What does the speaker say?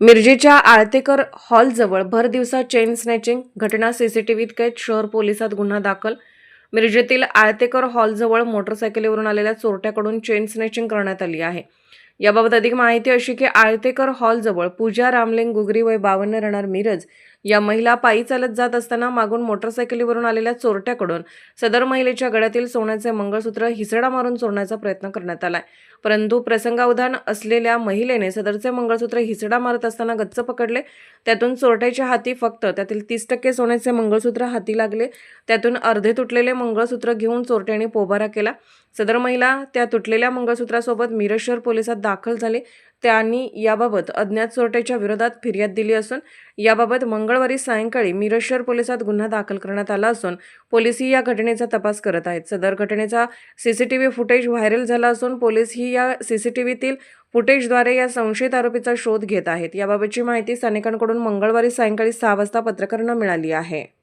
मिरजेच्या आळतेकर हॉलजवळ भर दिवसा चेन स्नॅचिंग घटना सीसीटीव्हीत कैद शहर पोलिसात गुन्हा दाखल. मिरजेतील आळतेकर हॉलजवळ मोटरसायकलीवरून आलेल्या चोरट्याकडून चेन स्नॅचिंग करण्यात आली आहे. याबाबत अधिक माहिती अशी की आळतेकर हॉलजवळ पूजा रामलिंग गुगरी वय बावन्न राहणार मिरज या महिला पायी चालत जात असताना मागून मोटरसायकलीवरून आलेल्या चोरट्याकडून सदर महिलेच्या गळ्यातील सोन्याचे मंगळसूत्र हिसडा मारून चोरण्याचा प्रयत्न करण्यात आलाय. परंतु प्रसंगावधान असलेल्या महिलेने सदरचे मंगळसूत्र हिसडा मारत असताना गच्च पकडले. त्यातून चोरट्याच्या हाती फक्त त्यातील तीस टक्के सोन्याचे मंगळसूत्र हाती लागले. त्यातून अर्धे तुटलेले मंगळसूत्र घेऊन चोरट्याने पोबारा केला. सदर महिला त्या तुटलेल्या मंगळसूत्रासोबत मिरजशहर पोलिसात दाखल झाले. त्यांनी याबाबत अज्ञात चोरट्याच्या विरोधात फिर्याद दिली असून याबाबत मंगळवारी सायंकाळी मिरजशहर पोलिसात गुन्हा दाखल करण्यात आला असून पोलिसही या घटनेचा तपास करत आहेत. सदर घटनेचा सीसीटीव्ही फुटेज व्हायरल झाला असून पोलीस ही या सीसीटीव्हीतील फुटेजद्वारे या संशयित आरोपीचा शोध घेत आहेत. याबाबतची माहिती स्थानिकांकडून मंगळवारी सायंकाळी सहा वाजता पत्रकारांना मिळाली आहे.